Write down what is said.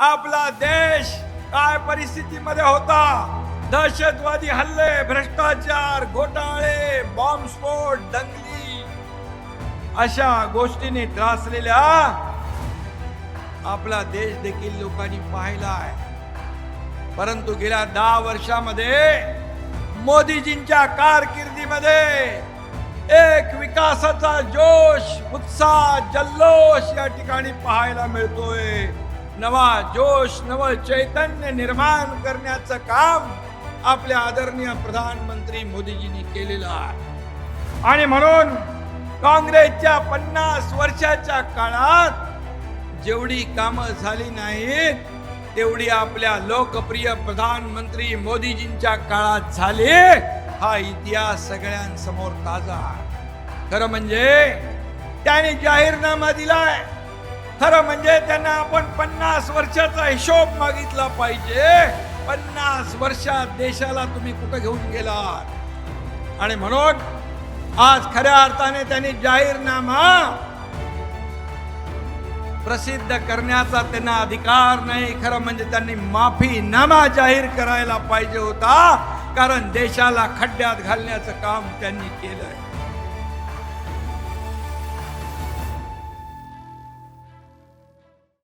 आपला देश काय परिस्थितीमध्ये होता? दहशतवादी हल्ले भ्रष्टाचार घोटाळे बॉम्बस्फोट दंगली अशा गोष्टीने त्रासलेल्या आपला देश देखील लोकांनी पाहिला आहे. परंतु गेल्या दहा वर्षामध्ये मोदीजींच्या कारकिर्दीमध्ये एक विकासाचा जोश उत्साह जल्लोष या ठिकाणी पाहायला मिळतोय. नवा जोश नव चैतन्य निर्माण करण्याचं काम आपल्या आदरणीय प्रधानमंत्री मोदीजींनी केलेलं आहे. आणि म्हणून काँग्रेसच्या पन्नास वर्षाच्या काळात जेवढी कामं झाली नाहीत तेवढी आपल्या लोकप्रिय प्रधानमंत्री मोदीजींच्या काळात झाली. हा इतिहास सगळ्यांसमोर ताजा खरं म्हणजे त्याने जाहीरनामा दिलाय. खरं म्हणजे त्यांना आपण पन्नास वर्षाचा हिशोब मागितला पाहिजे. पन्नास वर्षात देशाला तुम्ही कुठं घेऊन गेलात? आणि म्हणून आज खऱ्या अर्थाने त्यांनी जाहीरनामा प्रसिद्ध करण्याचा त्यांना अधिकार नाही. खरं म्हणजे त्यांनी माफीनामा जाहीर करायला पाहिजे होता. कारण देशाला खड्ड्यात घालण्याचं काम त्यांनी केलंय.